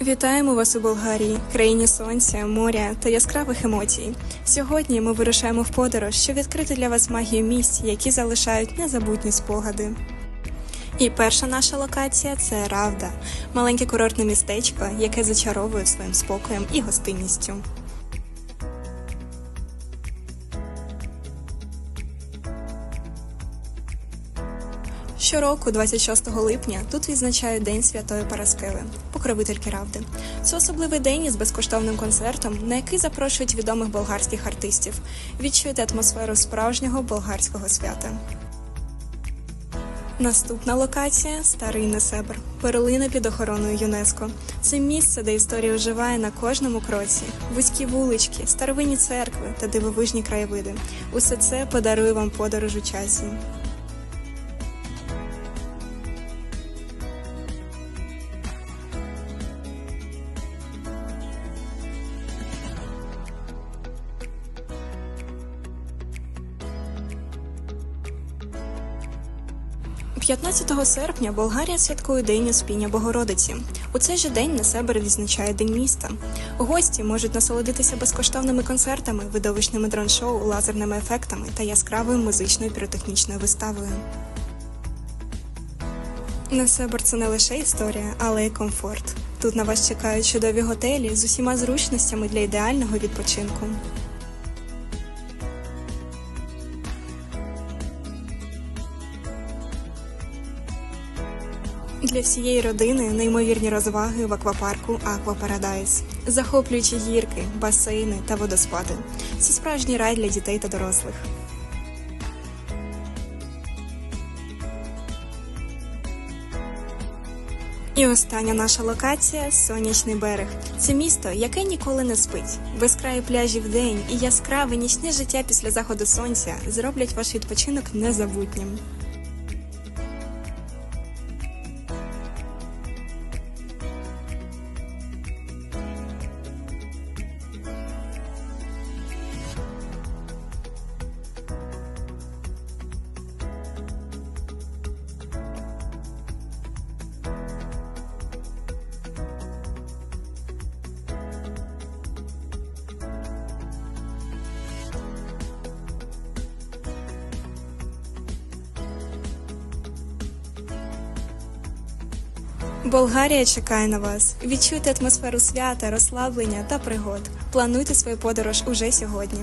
Вітаємо вас у Болгарії, країні сонця, моря та яскравих емоцій. Сьогодні ми вирушаємо в подорож, щоб відкрити для вас магію місць, які залишають незабутні спогади. І перша наша локація це Равда, маленьке курортне містечко, яке зачаровує своїм спокоєм і гостинністю. Щороку, 26 липня, тут відзначають День Святої Параскеви, покровительки Равди. Це особливий день із безкоштовним концертом, на який запрошують відомих болгарських артистів. Відчуйте атмосферу справжнього болгарського свята. Наступна локація старий Несебр, перлина під охороною ЮНЕСКО. Це місце, де історія оживає на кожному кроці. Вузькі вулички, старовинні церкви та дивовижні краєвиди. Усе це подарує вам подорож у часі. – 15 серпня Болгарія святкує День Успіння Богородиці. У цей же день на себе відзначає День міста. Гості можуть насолодитися безкоштовними концертами, видовищними дрон-шоу, лазерними ефектами та яскравою музичною піротехнічною виставою. Несебр це не лише історія, але й комфорт. Тут на вас чекають чудові готелі з усіма зручностями для ідеального відпочинку. Для всієї родини неймовірні розваги в аквапарку Аква Парадайз, захоплюючі гірки, басейни та водоспади. Це справжній рай для дітей та дорослих. І остання наша локація сонячний берег. Це місто, яке ніколи не спить. Безкраї пляжі в день і яскраве нічне життя після заходу сонця зроблять ваш відпочинок незабутнім. Болгарія чекає на вас. Відчуйте атмосферу свята, розслаблення та пригод. Плануйте свою подорож уже сьогодні.